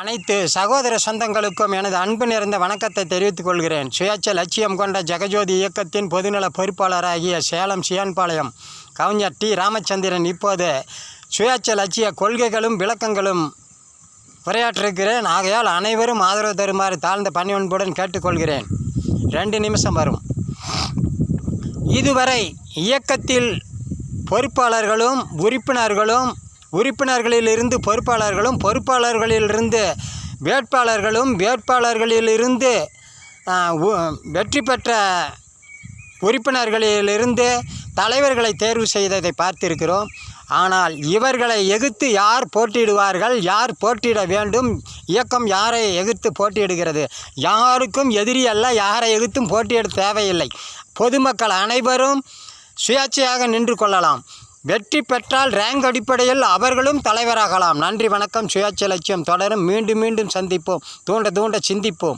அனைத்து சகோதர சொந்தங்களுக்கும் எனது அன்பு நிறைந்த வணக்கத்தை தெரிவித்துக் கொள்கிறேன். சுயேட்சை லட்சியம் கொண்ட ஜெகஜோதி இயக்கத்தின் பொதுநல பொறுப்பாளராகிய சேலம் சியான்பாளையம் கவிஞர் டி. ராமச்சந்திரன் இப்போது சுயேட்சை லட்சிய கொள்கைகளும் விளக்கங்களும் உரையாற்றிருக்கிறேன். ஆகையால் அனைவரும் ஆதரவு தருமாறு தாழ்ந்த பணிவன்புடன் கேட்டுக்கொள்கிறேன் ரெண்டு நிமிஷம் வரும். இதுவரை இயக்கத்தில் பொறுப்பாளர்களும் உறுப்பினர்களும் உறுப்பினர்களிலிருந்து பொறுப்பாளர்களும் பொறுப்பாளர்களிலிருந்து வேட்பாளர்களும் வேட்பாளர்களிலிருந்து வெற்றி பெற்ற உறுப்பினர்களிலிருந்து தலைவர்களை தேர்வு செய்ததை பார்த்திருக்கிறோம். ஆனால் இவர்களை எகுத்து யார் போட்டியிடுவார்கள் யார் போட்டியிட வேண்டும் இயக்கம் யாரை எகுத்து போட்டியிடுகிறது யாருக்கும் எதிரி அல்ல யாரை எகுத்தும் போட்டியிட தேவையில்லை. பொதுமக்கள் அனைவரும் சுயேட்சையாக நின்று கொள்ளலாம். வெற்றி பெற்றால் ரேங்க் அடிப்படையில் அவர்களும் தலைவராகலாம். நன்றி வணக்கம். சுயாட்சி லட்சியம் தொடரும். மீண்டும் மீண்டும் சந்திப்போம். தூண்ட தூண்ட சிந்திப்போம்.